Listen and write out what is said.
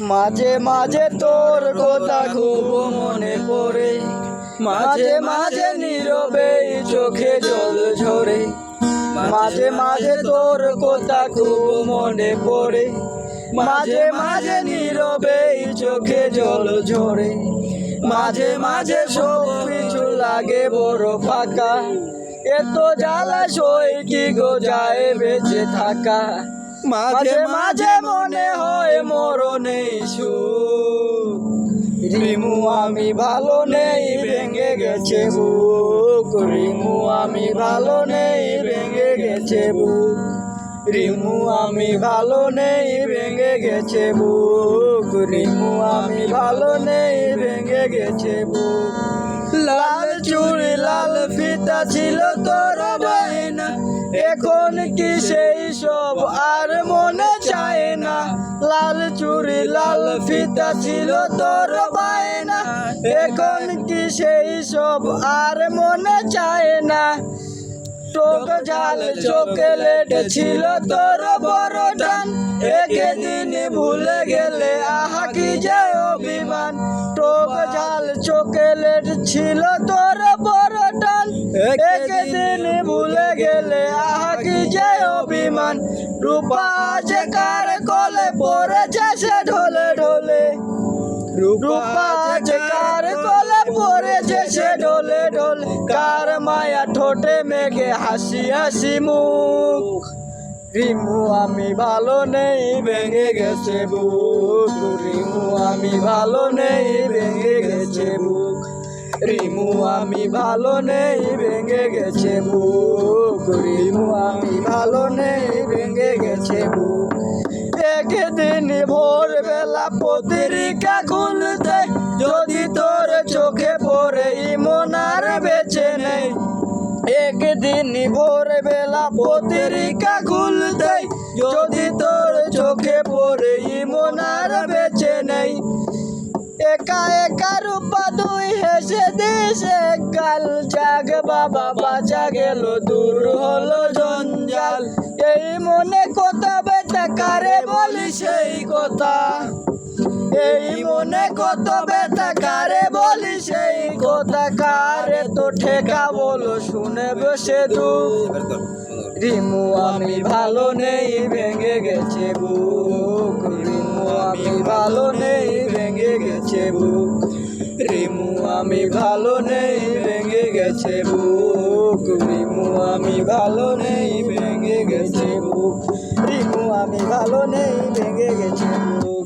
মাঝে মাঝে তোর কথা খুব মনে পড়ে। মাঝে মাঝে নীরবে চোখে জল ঝরে। মাঝে মাঝে তোর কথা খুব মনে পড়ে। মাঝে মাঝে নীরবে চোখে জল ঝরে। মাঝে মাঝে সব কিছু লাগে বড় ফাঁকা। এত জ্বালা সই কি গো যায় বেঁচে থাকা? মাঝে মাঝে মনে হয় মরণেই সুখ রিমু আমি ভালো নেই, ভেঙে গেছে বুক। রিমু আমি ভালো নেই, ভেঙে গেছে বুক। রিমু আমি ভালো নেই, ভেঙে গেছে বুক। রিমু আমি ভালো নেই, ভেঙে গেছে বুক। লাল চুড়ি লাল ফিতা ছিল তোর বায়না এখন কি সেই সব আর মনে লাল ফিতা ছিল তোর বায়না। এখন কি সেই সব আর মনে চায় না? টোক ঝাল চোকলেট ছিল তোর বড় টান। একদিন ভুলে গেলে, আহা, কি যে অভিমান। টোক ঝাল চোকলেট ছিল তোর বড় টান। একদিন ভুলে গেলে, আহা, কি যে অভিমান। রূপা যে কার কলে পড়েছে সে রূপা যে কার কলে কার মায়া ঠোঁটে মেঘে হাসি হাসি মুখ। রিমু, আমি ভালো নেই, ভেঙে গেছে বুক। রিমু, আমি ভালো নেই, ভেঙে গেছে বুক। রিমু, আমি ভালো নেই, ভেঙে গেছে বুক। রিমু, আমি ভালো পত্রিকা খুলতে যদি তোর চোখে পড়ে ইমনার বেঁচে নেই। একদিন ভোরবেলা পত্রিকা খুলতে যদি তোর চোখে পড়ে ইমনার বেঁচে নেই। একা একা রূপা দুই হেসে দেশে কাল জাগ বাবা বাঁচা গেল, দূর হলো জঞ্জাল। এই মনে কথা বেটা কারে বলি সেই কথা? মনে কত ব্যথা, কারে বলি সেই কথা? কারে তো ঠেকা বলো, শুনে বসে দু রিমু, আমি ভালো নেই, ভেঙে গেছে বুক। রিমু, আমি ভালো নেই, ভেঙে গেছে বুক। রিমু, আমি ভালো নেই, ভেঙে গেছে বুক। রিমু, আমি ভালো নেই, ভেঙে গেছে বুক। রিমু, আমি ভালো নেই, ভেঙে গেছে বুক।